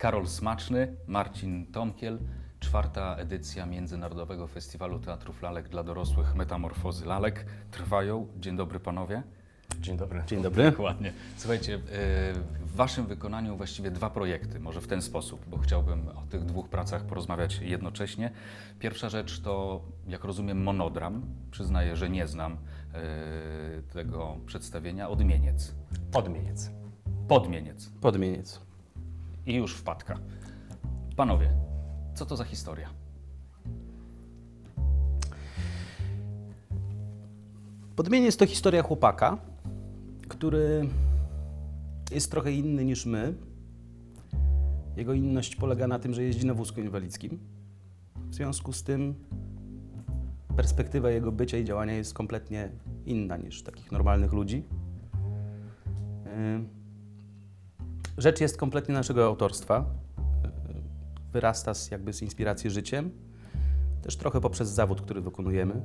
Karol Smaczny, Marcin Tomkiel, czwarta edycja Międzynarodowego Festiwalu Teatrów Lalek dla dorosłych Metamorfozy Lalek. Trwają. Dzień dobry panowie. Dzień dobry. Dzień dobry. Dokładnie. Słuchajcie, yy, w waszym wykonaniu właściwie dwa projekty, może w ten sposób, bo chciałbym o tych dwóch pracach porozmawiać jednocześnie. Pierwsza rzecz to, jak rozumiem, monodram. Przyznaję, że nie znam yy, tego przedstawienia. Odmieniec. Odmieniec. Podmieniec. Podmieniec. I już wpadka. Panowie, co to za historia? Podmieniec to historia chłopaka, który jest trochę inny niż my. Jego inność polega na tym, że jeździ na wózku inwalidzkim. W związku z tym perspektywa jego bycia i działania jest kompletnie inna niż takich normalnych ludzi. Yy, Rzecz jest kompletnie naszego autorstwa. Wyrasta z, jakby z inspiracji życiem, też trochę poprzez zawód, który wykonujemy.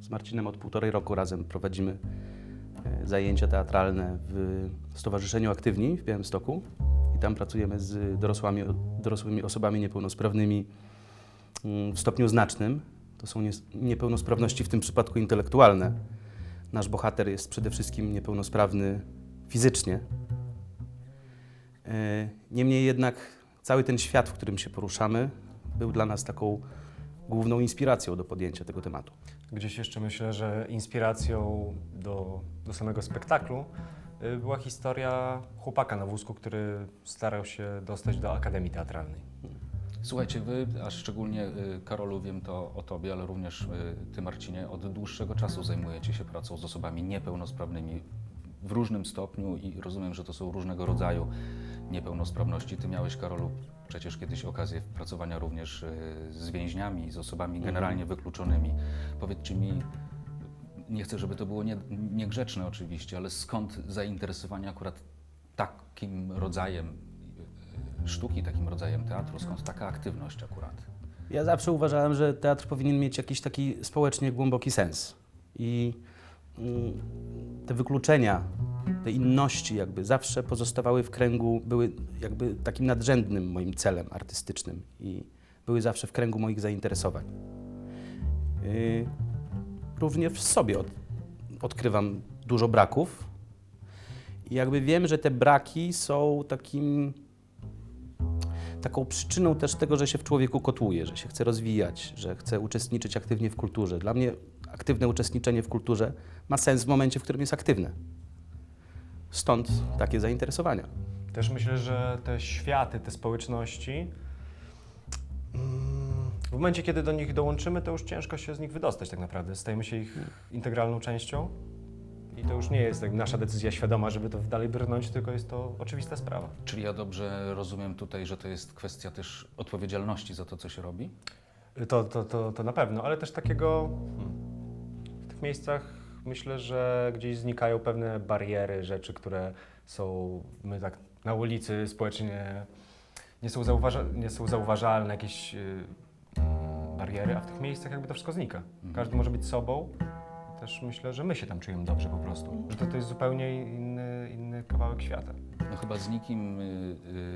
Z Marcinem od półtorej roku razem prowadzimy e, zajęcia teatralne w Stowarzyszeniu Aktywni w Białymstoku i tam pracujemy z dorosłymi, dorosłymi osobami niepełnosprawnymi mm, w stopniu znacznym. To są niepełnosprawności w tym przypadku intelektualne. Nasz bohater jest przede wszystkim niepełnosprawny fizycznie. E, Niemniej jednak cały ten świat, w którym się poruszamy, był dla nas taką główną inspiracją do podjęcia tego tematu. Gdzieś jeszcze myślę, że inspiracją do, do samego spektaklu y, była historia chłopaka na wózku, który starał się dostać do Akademii Teatralnej. Słuchajcie, wy, a szczególnie y, Karolu, wiem to o tobie, ale również y, ty, Marcinie, od dłuższego czasu zajmujecie się pracą z osobami niepełnosprawnymi w różnym stopniu i rozumiem, że to są różnego rodzaju niepełnosprawności. Ty miałeś, Karolu, przecież kiedyś okazję pracowania również y, z więźniami, z osobami generalnie wykluczonymi. Powiedzcie mi, nie chcę, żeby to było nie, niegrzeczne oczywiście, ale skąd zainteresowanie akurat takim rodzajem y, sztuki, takim rodzajem teatru, skąd taka aktywność akurat? Ja zawsze uważałem, że teatr powinien mieć jakiś taki społecznie głęboki sens. I mm, te wykluczenia, te inności jakby zawsze pozostawały w kręgu, były jakby takim nadrzędnym moim celem artystycznym i były zawsze w kręgu moich zainteresowań. Yy, Również w sobie od, odkrywam dużo braków i jakby wiem, że te braki są takim taką przyczyną też tego, że się w człowieku kotłuje, że się chce rozwijać, że chce uczestniczyć aktywnie w kulturze. Dla mnie aktywne uczestniczenie w kulturze ma sens w momencie, w którym jest aktywne. Stąd takie zainteresowania. Też myślę, że te światy, te społeczności, mm, w momencie, kiedy do nich dołączymy, to już ciężko się z nich wydostać tak naprawdę. Stajemy się ich integralną częścią i to już nie jest tak nasza decyzja świadoma, żeby to dalej brnąć, tylko jest to oczywista sprawa. Czyli ja dobrze rozumiem tutaj, że to jest kwestia też odpowiedzialności za to, co się robi? To, to, to, to na pewno, ale też takiego hmm, tych miejscach myślę, że gdzieś znikają pewne bariery, rzeczy, które są my tak na ulicy społecznie nie są, zauważa, nie są zauważalne, jakieś y, bariery, a w tych miejscach jakby to wszystko znika. Każdy może być sobą. Też myślę, że my się tam czujemy dobrze po prostu. Że to, to jest zupełnie inny, inny kawałek świata. No chyba z nikim y,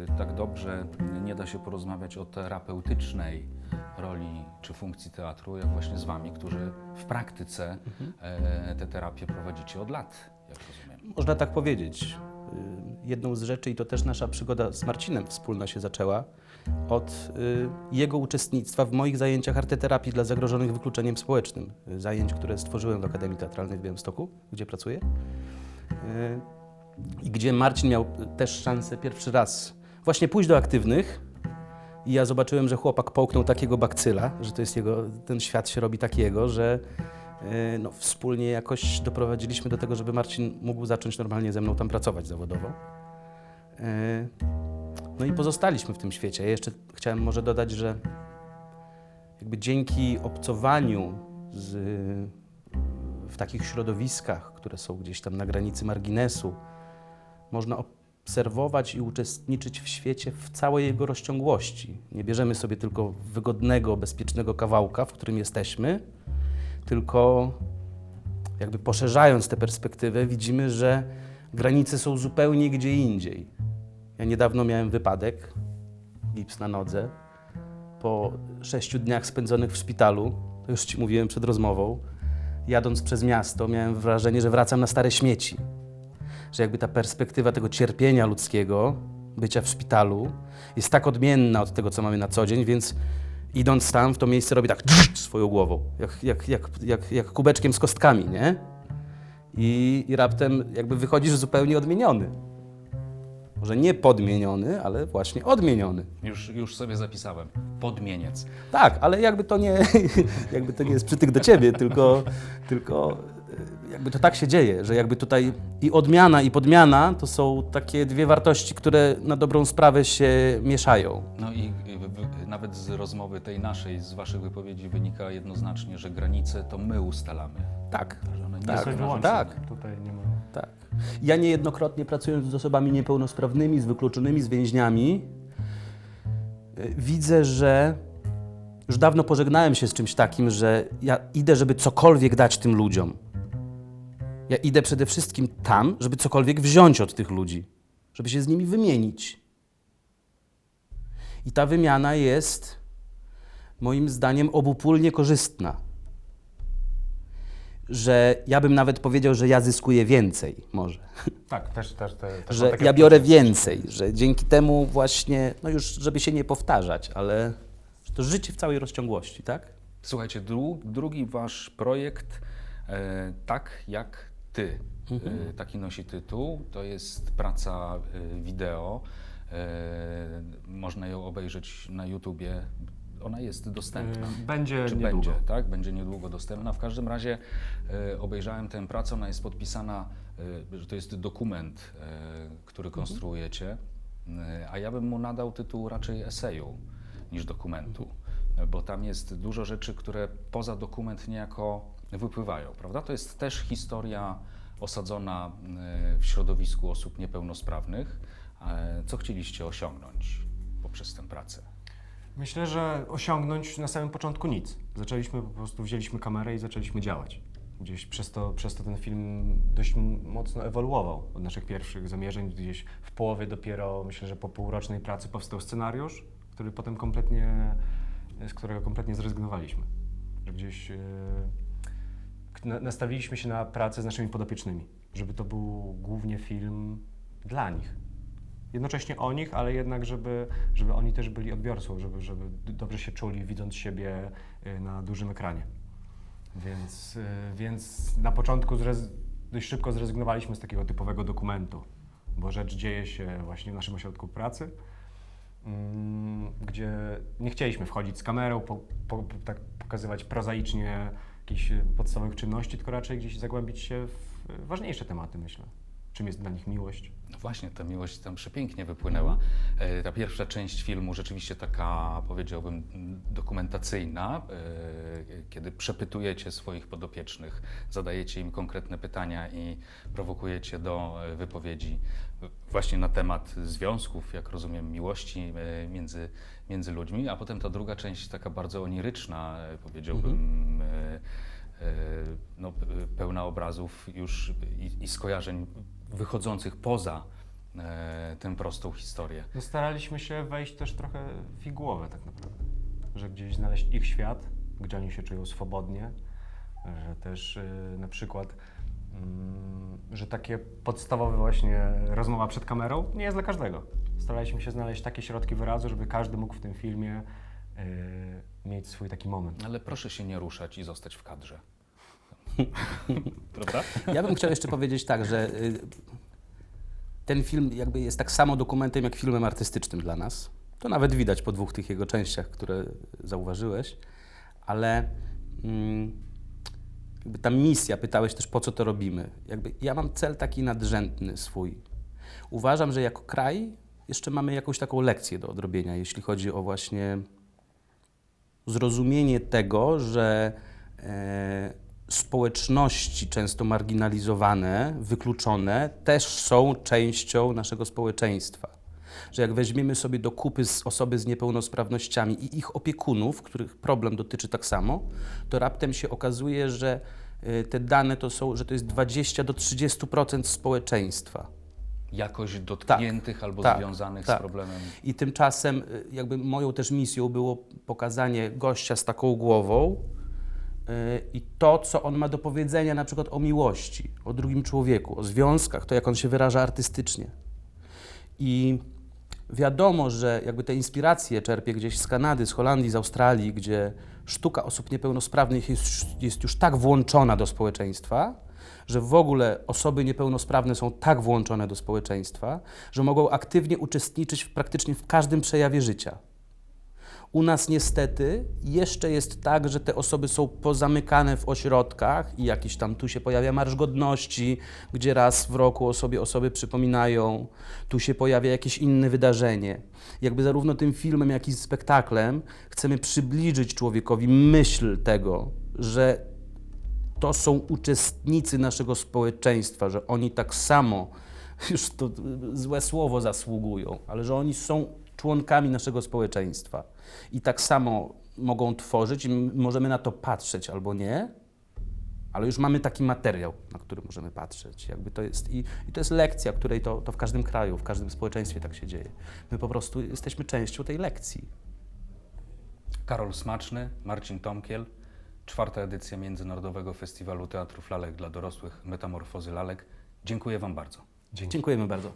y, tak dobrze nie da się porozmawiać o terapeutycznej roli czy funkcji teatru, jak właśnie z Wami, którzy w praktyce e, te terapie prowadzicie od lat, jak rozumiem. Można tak powiedzieć. Y, Jedną z rzeczy, i to też nasza przygoda z Marcinem wspólna się zaczęła, od y, jego uczestnictwa w moich zajęciach arteterapii dla zagrożonych wykluczeniem społecznym. Y, Zajęć, które stworzyłem w Akademii Teatralnej w Białymstoku, gdzie pracuję. Y, I gdzie Marcin miał też szansę pierwszy raz właśnie pójść do aktywnych. I ja zobaczyłem, że chłopak połknął takiego bakcyla, że to jest jego, ten świat się robi takiego, że y, no, wspólnie jakoś doprowadziliśmy do tego, żeby Marcin mógł zacząć normalnie ze mną tam pracować zawodowo. Y, No i pozostaliśmy w tym świecie. Ja jeszcze chciałem może dodać, że jakby dzięki obcowaniu z, w takich środowiskach, które są gdzieś tam na granicy marginesu, można obserwować i uczestniczyć w świecie w całej jego rozciągłości. Nie bierzemy sobie tylko wygodnego, bezpiecznego kawałka, w którym jesteśmy, tylko jakby poszerzając tę perspektywę, widzimy, że granice są zupełnie gdzie indziej. Ja niedawno miałem wypadek gips na nodze. Po sześciu dniach spędzonych w szpitalu, to już Ci mówiłem przed rozmową, jadąc przez miasto, miałem wrażenie, że wracam na stare śmieci. Że jakby ta perspektywa tego cierpienia ludzkiego, bycia w szpitalu, jest tak odmienna od tego, co mamy na co dzień, więc idąc tam, w to miejsce robię tak swoją głową, jak, jak, jak, jak, jak kubeczkiem z kostkami, nie? I, I raptem jakby wychodzisz zupełnie odmieniony. Może nie podmieniony, ale właśnie odmieniony. Już, już sobie zapisałem. Podmieniec. Tak, ale jakby to nie, jakby to nie jest przytyk do ciebie, tylko, tylko jakby to tak się dzieje, że jakby tutaj i odmiana, i podmiana to są takie dwie wartości, które na dobrą sprawę się mieszają. No i y, w- w- nawet z rozmowy tej naszej, z waszych wypowiedzi wynika jednoznacznie, że granice to my ustalamy. Tak, Że one nie Tak, są tak. Tutaj nie ma... tak. Ja niejednokrotnie pracując z osobami niepełnosprawnymi, z wykluczonymi, z więźniami, e, widzę, że już dawno pożegnałem się z czymś takim, że ja idę, żeby cokolwiek dać tym ludziom. Ja idę przede wszystkim tam, żeby cokolwiek wziąć od tych ludzi, żeby się z nimi wymienić. I ta wymiana jest moim zdaniem obopólnie korzystna. Że ja bym nawet powiedział, że ja zyskuję więcej, może. Tak, też, też, te, też Że ja biorę więcej, że dzięki temu właśnie, no już żeby się nie powtarzać, ale że to życie w całej rozciągłości, tak? Słuchajcie, dru, drugi wasz projekt, e, tak jak ty, e, taki nosi tytuł. To jest praca e, wideo. E, można ją obejrzeć na YouTubie. Ona jest dostępna. Y, Będzie Czy niedługo. będzie, tak? Będzie niedługo dostępna. W każdym razie obejrzałem tę pracę, ona jest podpisana, że to jest dokument, który konstruujecie, e, a ja bym mu nadał tytuł raczej eseju niż dokumentu, bo tam jest dużo rzeczy, które poza dokument niejako wypływają, prawda? To jest też historia osadzona e, w środowisku osób niepełnosprawnych. E, Co chcieliście osiągnąć poprzez tę pracę? Myślę, że osiągnąć na samym początku nic. Zaczęliśmy po prostu, wzięliśmy kamerę i zaczęliśmy działać. Gdzieś przez to, przez to ten film dość mocno ewoluował od naszych pierwszych zamierzeń. Gdzieś w połowie dopiero, myślę, że po półrocznej pracy powstał scenariusz, który potem kompletnie, z którego kompletnie zrezygnowaliśmy. Gdzieś na- nastawiliśmy się na pracę z naszymi podopiecznymi, żeby to był głównie film dla nich jednocześnie o nich, ale jednak, żeby, żeby oni też byli odbiorcą, żeby, żeby dobrze się czuli, widząc siebie y, na dużym ekranie. Więc, y, więc na początku zrez- dość szybko zrezygnowaliśmy z takiego typowego dokumentu, bo rzecz dzieje się właśnie w naszym ośrodku pracy, mm, gdzie nie chcieliśmy wchodzić z kamerą, po, po, tak pokazywać prozaicznie jakichś y, podstawowych czynności, tylko raczej gdzieś zagłębić się w y, ważniejsze tematy, myślę. Czym jest dla nich miłość? No właśnie, ta miłość tam przepięknie wypłynęła. E, Ta pierwsza część filmu rzeczywiście taka, powiedziałbym, dokumentacyjna, e, kiedy przepytujecie swoich podopiecznych, zadajecie im konkretne pytania i prowokujecie do e, wypowiedzi właśnie na temat związków, jak rozumiem, miłości między, między ludźmi, a potem ta druga część taka bardzo oniryczna, powiedziałbym, e, no, p- pełna obrazów już i, i skojarzeń wychodzących poza e, tę prostą historię. No staraliśmy się wejść też trochę w ich głowę tak naprawdę, że gdzieś znaleźć ich świat, gdzie oni się czują swobodnie, że też y, na przykład, mm, że takie podstawowe właśnie rozmowa przed kamerą nie jest dla każdego. Staraliśmy się znaleźć takie środki wyrazu, żeby każdy mógł w tym filmie mieć swój taki moment. Ale proszę się nie ruszać i zostać w kadrze. Prawda? Ja bym chciał jeszcze powiedzieć tak, że y, ten film jakby jest tak samo dokumentem, jak filmem artystycznym dla nas. To nawet widać po dwóch tych jego częściach, które zauważyłeś, ale mm, jakby ta misja, pytałeś też po co to robimy. Jakby ja mam cel taki nadrzędny swój. Uważam, że jako kraj jeszcze mamy jakąś taką lekcję do odrobienia, jeśli chodzi o właśnie zrozumienie tego, że e, społeczności często marginalizowane, wykluczone, też są częścią naszego społeczeństwa. Że jak weźmiemy sobie do kupy z osoby z niepełnosprawnościami i ich opiekunów, których problem dotyczy tak samo, to raptem się okazuje, że e, te dane to są, że to jest 20 do 30% społeczeństwa. Jakoś dotkniętych albo tak, związanych tak. z problemem. I tymczasem y, jakby moją też misją było pokazanie gościa z taką głową y, i to, co on ma do powiedzenia na przykład o miłości, o drugim człowieku, o związkach, to jak on się wyraża artystycznie. I wiadomo, że jakby te inspiracje czerpie gdzieś z Kanady, z Holandii, z Australii, gdzie sztuka osób niepełnosprawnych jest, jest już tak włączona do społeczeństwa, że w ogóle osoby niepełnosprawne są tak włączone do społeczeństwa, że mogą aktywnie uczestniczyć w praktycznie w każdym przejawie życia. U nas niestety jeszcze jest tak, że te osoby są pozamykane w ośrodkach i jakiś tam tu się pojawia Marsz Godności, gdzie raz w roku o sobie osoby przypominają, tu się pojawia jakieś inne wydarzenie. Jakby zarówno tym filmem, jak i spektaklem chcemy przybliżyć człowiekowi myśl tego, że to są uczestnicy naszego społeczeństwa, że oni tak samo, już to złe słowo zasługują, ale że oni są członkami naszego społeczeństwa i tak samo mogą tworzyć i możemy na to patrzeć albo nie, ale już mamy taki materiał, na który możemy patrzeć. Jakby to jest, i, I to jest lekcja, której to, to w każdym kraju, w każdym społeczeństwie tak się dzieje. My po prostu jesteśmy częścią tej lekcji. Karol Smaczny, Marcin Tomkiel, czwarta edycja Międzynarodowego Festiwalu Teatrów Lalek dla dorosłych Metamorfozy Lalek. Dziękuję Wam bardzo. Dzięki. Dziękujemy bardzo.